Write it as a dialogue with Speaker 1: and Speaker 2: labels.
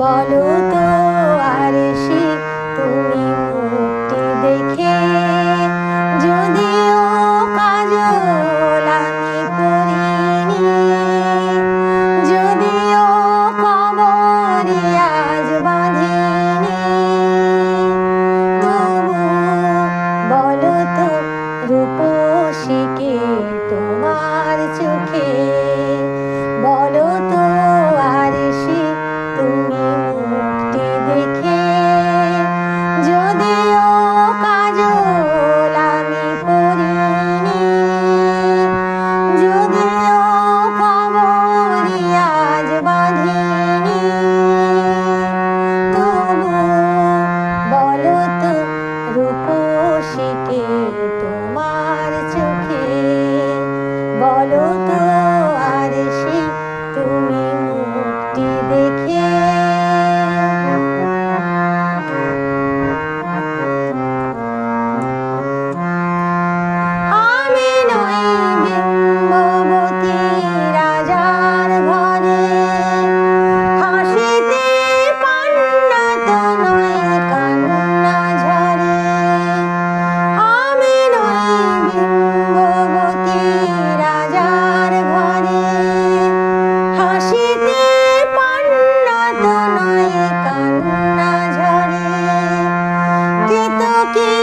Speaker 1: বলো তো, আর সে তুমি মুক্তি দেখে যদিও কাজল আমি করিনি যদিও কবরে আজ বাঁধিনি। তবু বলো তো রূপসীকে তো Saludos. again.